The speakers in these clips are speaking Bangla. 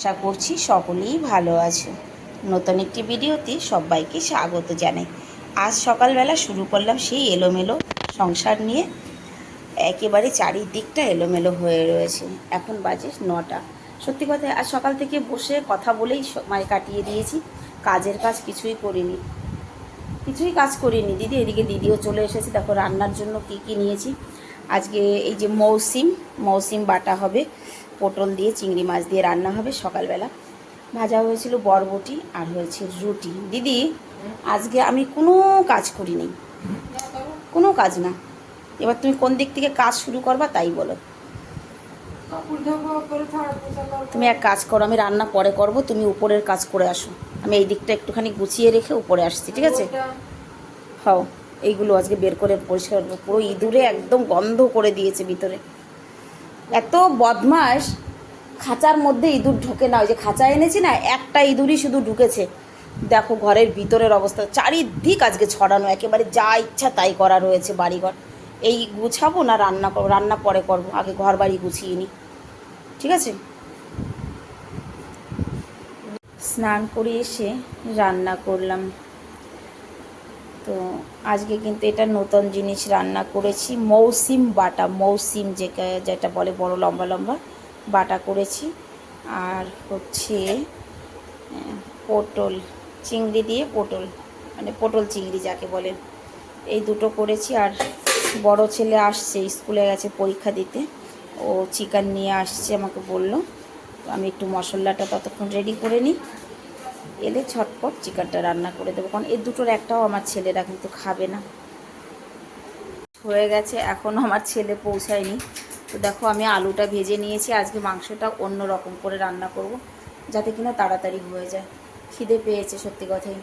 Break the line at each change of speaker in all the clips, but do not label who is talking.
আশা করছি সকলেই ভালো আছো। নতুন একটি ভিডিওতে সবাইকে স্বাগত জানাই। আজ সকালবেলা শুরু করলাম সেই এলোমেলো সংসার নিয়ে। একেবারে চারিদিকটা এলোমেলো হয়ে রয়েছে। এখন বাজে নটা। সত্যি কথা, আজ সকাল থেকে বসে কথা বলেই সময় কাটিয়ে দিয়েছি। কাজের কাজ কিছুই করিনি। কিছুই কাজ করিনি। দিদি, এদিকে দিদিও চলে এসেছে। দেখো, রান্নার জন্য কি কি নিয়েছি। আজকে এই যে মৌসিম মৌসিম বাটা হবে। পটল দিয়ে চিংড়ি মাছ দিয়ে রান্না হবে সকালবেলা। ভাজা হয়েছিল বরবটি আর হয়েছে রুটি। দিদি আজকে আমি কোনো কাজ করিনি। কোনো কাজ না। এবার তুমি কোন দিক থেকে কাজ শুরু করবা তাই বলো। তুমি এক কাজ করো আমি রান্না পরে করব তুমি উপরের কাজ করে আসো। আমি এই দিকটা একটুখানি গুছিয়ে রেখে উপরে আসছি ঠিক আছে? হও এইগুলো আজকে বের করে পরিষ্কার পুরো ইঁদুরে একদম গন্ধ করে দিয়েছে ভিতরে। এত বদমাস খাঁচার মধ্যে ইঁদুর ঢোকে না, ওই যে খাঁচা এনেছি না, একটা ইঁদুরই শুধু ঢুকেছে। দেখো ঘরের ভিতরের অবস্থা, চারিদিক আজকে ছড়ানো, একেবারে যা ইচ্ছা তাই করা রয়েছে বাড়িঘর। এই গুছাবো না, রান্না করব, রান্না পরে করব, আগে ঘর বাড়ি গুছিয়ে নিই ঠিক আছে? স্নান করে এসে রান্না করলাম। তো আজকে কিন্তু এটা নতুন জিনিস রান্না করেছি, মৌসিম বাটা, মৌসিম যেটা যেটা বলে বড় লম্বা লম্বা বাটা করেছি। আর হচ্ছে পটল, চিংড়ি দিয়ে পটল মানে পটল চিংড়ি যাকে বলে। এই দুটো করেছি আর বড় ছেলে আসছে, স্কুলে গেছে পরীক্ষা দিতে। ও চিকেন নিয়ে আসছে, আমাকে বলল। আমি একটু মশলাটা ততক্ষণ রেডি করে নিই। এলে ছটপট চিকেনটা রান্না করে দেবো, কারণ এর দুটোর একটাও আমার ছেলেরা কিন্তু খাবে না। হয়ে গেছে, এখন আমার ছেলে পৌঁছায়নি। তো দেখো, আমি আলুটা ভেজে নিয়েছি, আজকে মাংসটা অন্য রকম করে রান্না করব, যাতে কিনা তাড়াতাড়ি হয়ে যায়। খিদে পেয়েছে, সত্যি কথাই।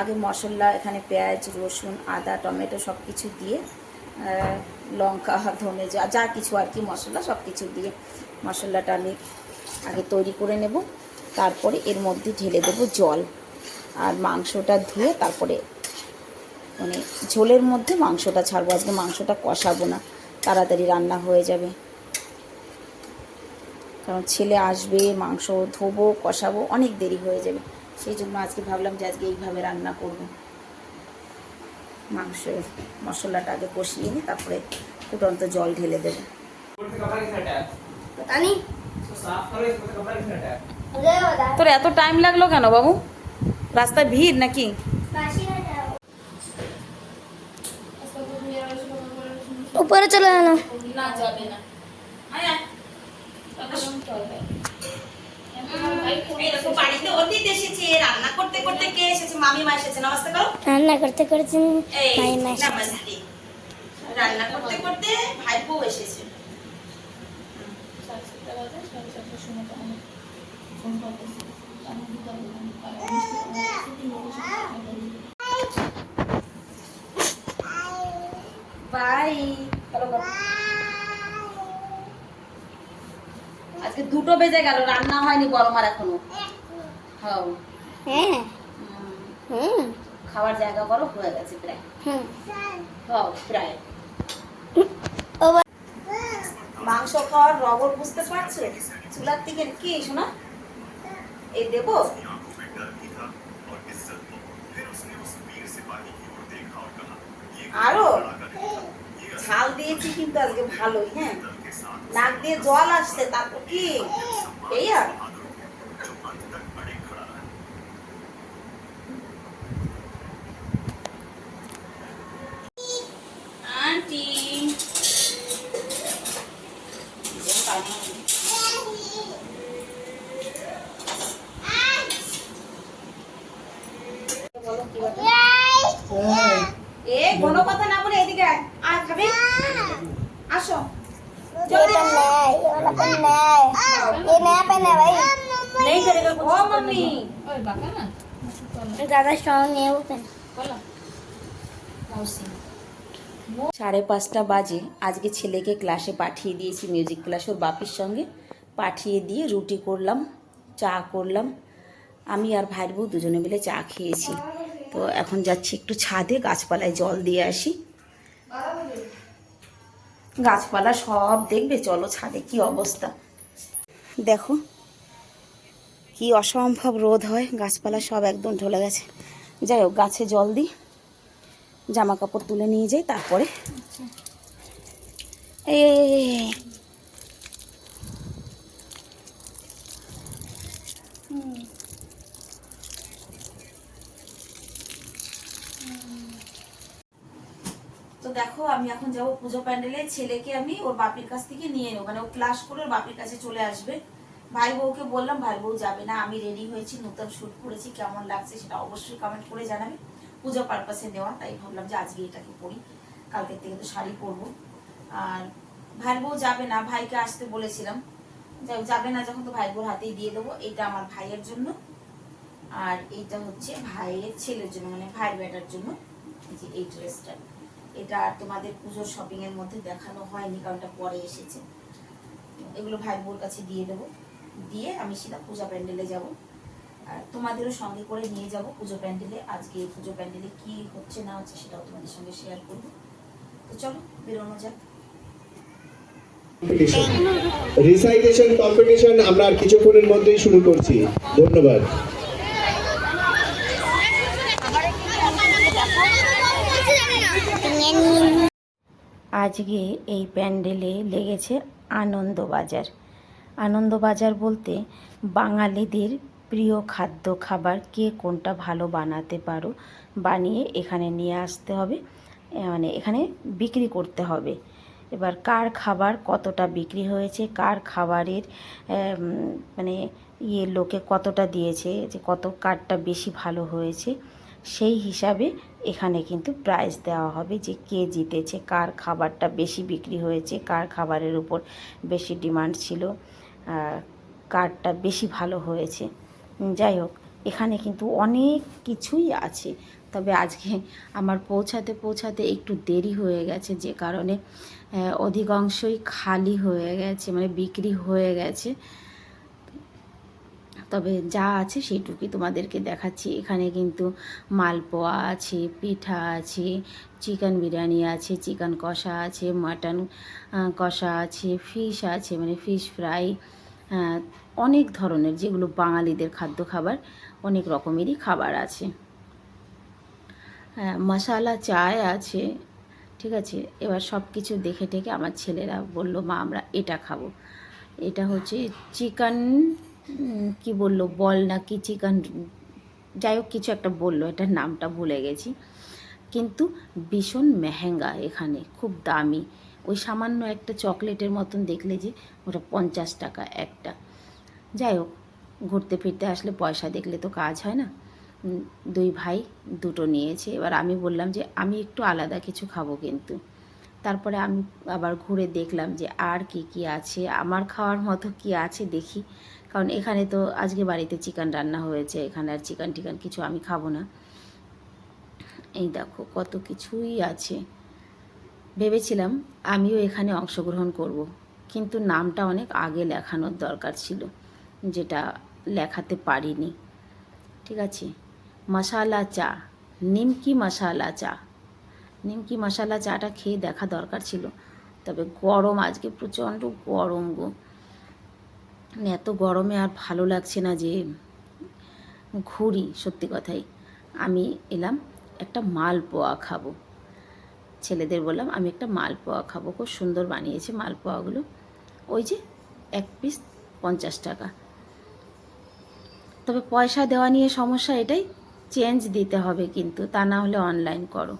আগে মশলা, এখানে পেঁয়াজ, রসুন, আদা, টমেটো সব কিছু দিয়ে লঙ্কা ধনে যা যা কিছু আর কি মশলা সব কিছু দিয়ে মশলাটা আমি আগে তৈরি করে নেব। তারপরে এর মধ্যে ঢেলে দেবো জল। আর মাংসটা ধুয়ে তারপরে মানে ঝোলের মধ্যে মাংসটা ছাড়বো। আজকে মাংসটা কষাবো না তাড়াতাড়ি রান্না হয়ে যাবে। কারণ ছেলে আসবে মাংস ধোবো কষাবো অনেক দেরি হয়ে যাবে। সেই জন্য আজকে ভাবলাম যে আজকে এইভাবে রান্না করব। মাংসের মশলাটা আগে কষিয়ে নিই তারপরে ফুটন্ত জল ঢেলে দেবো। তোর এত টাইম লাগল কেন বাবু? রাস্তায় ভিড় নাকি?
উপরে চলে
গেল যাবে না। রান্না করতে করতে কে এসেছে? মামিমা এসেছে নমস্তে করো।
রান্না করতে করতে মামিমা
এসেছে। রান্না করতে করতে ভাইপো এসেছে। বাই। আজকে দুটো বেজে গেল রান্না হয়নি গরম আর এখনও। হ্যাঁ। খাবার জায়গা করো হয়ে গেছে প্রায়। হ্যাঁ প্রায়। মাংস খাওয়ার রবর বুঝতে পারছ? চুলার থেকে কি শোনা এই দেবো আরও ঝাল দিয়েছি কিন্তু আজকে ভালোই হ্যাঁ নাক দিয়ে জল আসছে তারপর কি এই আর আন্টি বলো কি ব্যাপার? এ কোনো কথা না বলে এদিকে খাবে? আসো। সাড়ে পাঁচটা বাজে। আজকে ছেলেকে ক্লাসে পাঠিয়ে দিয়েছি মিউজিক ক্লাস। ওর বাপির সঙ্গে পাঠিয়ে দিয়ে রুটি করলাম চা করলাম। আমি আর ভাইবু দুজনে মিলে চা খেয়েছি। তো এখন যাচ্ছি একটু ছাদে গাছপালায় জল দিয়ে আসি। গাছপালা সব দেখবে চলো ছাদে কি অবস্থা। দেখো কি অসম্ভব রোদ হয় গাছপালা সব একদম ঢলে গেছে। যাই হোক গাছে জল দিই জামা কাপড় তুলে নিয়ে যাই তারপরে এই, এই, এই, এই, এই। তো দেখো, আমি এখন যাব পুজো প্যান্ডেলে, ছেলেকে আমি ওর বাপির কাছ থেকে নিয়ে নেব। মানে ও ক্লাস করে ওর বাপির কাছে চলে আসবে। ভাই বউকে বললাম, ভাই বউ যাবে না, আমি রেডি হয়েছি, নতুন শ্যুট করেছি, কেমন লাগছে সেটা অবশ্যই কমেন্ট করে জানাবে। পুজো পারপাসে নেওয়া, তাই ভাবলাম যে আজকে এটাকে পরি কালকের থেকে তো শাড়ি পরবো। আর ভাই বউ যাবে না, ভাইকে আসতে বলেছিলাম। যাবে না যখন তো ভাই বউর হাতেই দিয়ে দেবো, এটা আমার ভাইয়ের জন্য। আর এইটা হচ্ছে ভাইয়ের ছেলের জন্য মানে ভাইয়ের বেটার জন্য। এই যে এই ড্রেসটা এটা আর তোমাদের পুজোর শপিং এর মধ্যে দেখানো হয়নি, কারণ পরে এসেছে। এগুলো ভাই বোর কাছে দিয়ে দেবো। দিয়ে আমি সেটা পূজা প্যান্ডেলে যাব। আর তোমাদেরও সঙ্গে করে নিয়ে যাব পুজো প্যান্ডেলে। আজকে পুজো প্যান্ডেলে কি হচ্ছে, না হচ্ছে সেটাও তোমাদের সঙ্গে শেয়ার করব। তো চলো, বেরোনো যাক।
রিসাইটেশন কম্পিটিশন আমরা কিছুক্ষণের মধ্যেই শুরু করছি। ধন্যবাদ।
আজকে এই প্যান্ডেলে লেগেছে আনন্দবাজার। আনন্দবাজার বলতে বাঙালিদের প্রিয় খাদ্য খাবার, কে কোনটা ভালো বানাতে পারো বানিয়ে এখানে নিয়ে আসতে হবে মানে এখানে বিক্রি করতে হবে। এবার কার খাবার কতটা বিক্রি হয়েছে, কার খাবারের মানে ইয়ে লোকে কতটা দিয়েছে, যে কত কারটা বেশি ভালো হয়েছে সেই হিসাবে এখানে কিন্তু প্রাইজ দেওয়া হবে যে কে জিতেছে, কার খাবারটা বেশি বিক্রি হয়েছে, কার খাবারের উপর বেশি ডিমান্ড ছিল কারটা বেশি ভালো হয়েছে। যাই হোক, এখানে কিন্তু অনেক কিছুই আছে। তবে আজকে আমার পৌঁছাতে পৌঁছাতে একটু দেরি হয়ে গেছে, যে কারণে অধিকাংশই খালি হয়ে গেছে মানে বিক্রি হয়ে গেছে। তবে যা আছে সেইটুকুই তোমাদেরকে দেখাচ্ছি। এখানে কিন্তু মালপোয়া আছে, পিঠা আছে, চিকেন বিরিয়ানি আছে, চিকেন কষা আছে, মাটন কষা আছে, ফিশ আছে মানে ফিশ ফ্রাই অনেক ধরনের যেগুলো বাঙালিদের খাদ্য খাবার, অনেক রকমেরই খাবার আছে। মশালা চায় আছে, ঠিক আছে? এবার সব কিছু দেখে টেকে আমার ছেলেরা বলল, মা, আমরা এটা খাব। এটা হচ্ছে চিকেন কি বলল? বল না, কি চিকেন? যাই হোক, কিছু একটা বলল, এটার নামটা ভুলে গেছি। কিন্তু ভীষণ মেহেঙ্গা এখানে, খুব দামি। ওই সামান্য একটা চকলেটের মতন দেখলে যে, ওটা পঞ্চাশ টাকা একটা। যাই হোক, ঘুরতে ফিরতে আসলে পয়সা দেখলে তো কাজ হয় না। দুই ভাই দুটো নিয়েছে। এবার আমি বললাম যে, আমি একটু আলাদা কিছু খাব কিন্তু। তারপরে আমি আবার ঘুরে দেখলাম যে, আর কি কি আছে? আমার খাওয়ার মতো কি আছে দেখি। কারণ এখানে তো আজকে বাড়িতে চিকেন রান্না হয়েছে, এখানে আর চিকেন টিকেন কিছু আমি খাব না। এই দেখো কত কিছুই আছে। ভেবেছিলাম আমিও এখানে অংশগ্রহণ করব। কিন্তু নামটা অনেক আগে লেখানোর দরকার ছিল, যেটা লেখাতে পারিনি। ঠিক আছে? মশালা চা, নিমকি মশালা চা। নিমকি মশালা চাটা খেয়ে দেখা দরকার ছিল, তবে গরম আজকে প্রচণ্ড গরম গো। এত গরমে আর ভালো লাগছে না যে ঘুরি, সত্যি কথাই। আমি এলাম, একটা মালপোয়া খাব। ছেলেদের বললাম, আমি একটা মালপোয়া খাব খুব সুন্দর বানিয়েছে মালপোয়াগুলো। ওই যে এক পিস পঞ্চাশ টাকা। তবে পয়সা দেওয়া নিয়ে সমস্যা এটাই, চেঞ্জ দিতে হবে কিন্তু, তা না হলে অনলাইন করো।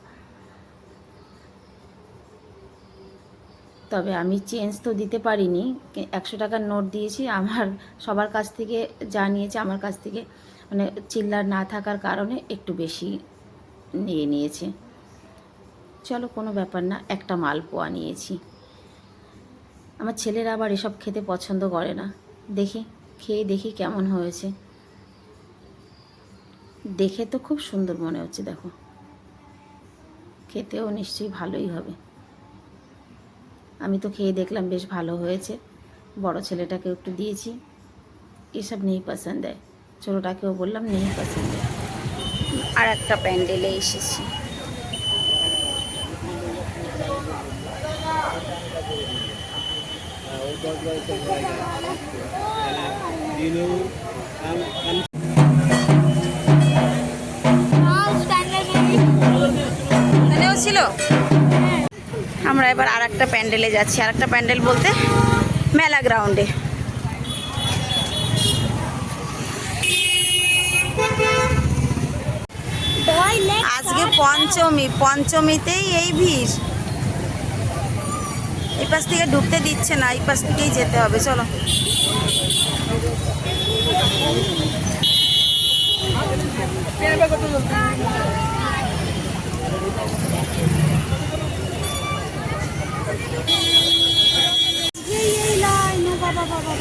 তবে আমি চেঞ্জ তো দিতে পারিনি। একশো টাকার নোট দিয়েছি, আমার সবার কাছ থেকে যা নিয়েছে আমার কাছ থেকে মানে চিল্লার না থাকার কারণে একটু বেশি নিয়ে নিয়েছে। চলো, কোনো ব্যাপার না, একটা মালপোয়া নিয়েছি। আমার ছেলেরা আবার এসব খেতে পছন্দ করে না। দেখি, খেয়ে দেখি কেমন হয়েছে। দেখে তো খুব সুন্দর মনে হচ্ছে, দেখো। খেতেও নিশ্চয়ই ভালোই হবে। আমি তো খেয়ে দেখলাম বেশ ভালো হয়েছে। বড় ছেলেটাকে একটু দিয়েছি। এসব নেই পছন্দ। হয় ছোটোটাকেও বললাম নেই পছন্দ। আর একটা প্যান্ডেলে এসেছি।
You. know, I'm, I'm
আমরা এবার আর একটা প্যান্ডেলে যাচ্ছি। আর একটা প্যান্ডেল বলতে মেলা গ্রাউন্ডে। আজকে পঞ্চমী, পঞ্চমীতেই এই ভিড়। এই পাশ থেকে ঢুকতে দিচ্ছে না, এই পাশ থেকেই যেতে হবে, চলো। বাবা বাবা বাবা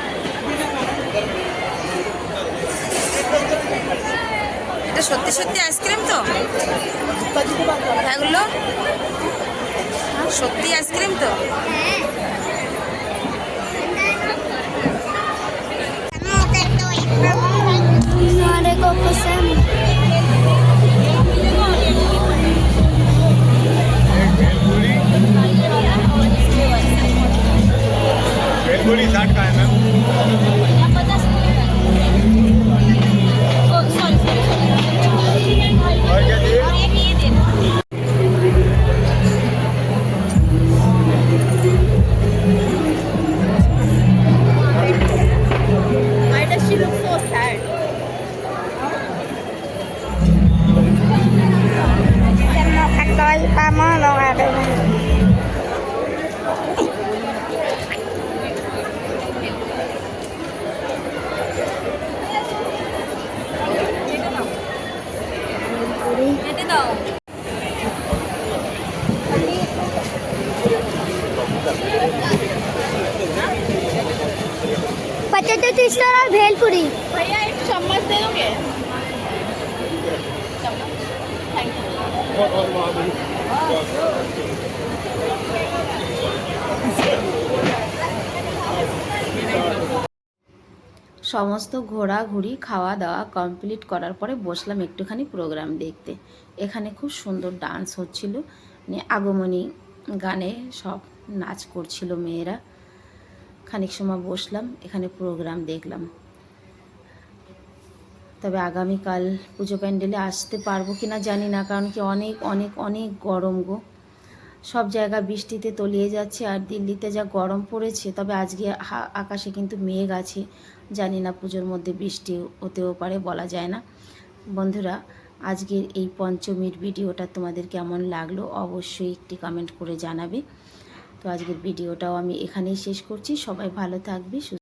এটা সত্যি সত্যি আইসক্রিম তো এগুলো সত্যি আইসক্রিম তো
Hare Goku Sam.
भेलपुरी साठ का है मैम
সমস্ত ঘোরাঘুরি খাওয়া দাওয়া কমপ্লিট করার পরে বসলাম একটুখানি প্রোগ্রাম দেখতে। এখানে খুব সুন্দর ডান্স হচ্ছিল। মানে আগমনী গানে সব নাচ করছিল মেয়েরা। খানিক সময় বসলাম, এখানে প্রোগ্রাম দেখলাম। তবে আগামীকাল পুজো প্যান্ডেলে আসতে পারব কি না জানি না, কারণ কি অনেক অনেক অনেক গরম গো। সব জায়গা বৃষ্টিতে তলিয়ে যাচ্ছে আর দিল্লিতে যা গরম পড়েছে, তবে আজকে আকাশে কিন্তু মেঘ আছে। জানি না পুজোর মধ্যে বৃষ্টি হতেও পারে বলা যায় না। বন্ধুরা, আজকের এই পঞ্চমীর ভিডিওটা তোমাদের কেমন লাগল অবশ্যই একটি কমেন্ট করে জানাবে। তো আজকের ভিডিওটাও আমি এখানেই শেষ করছি। সবাই ভালো থাকবে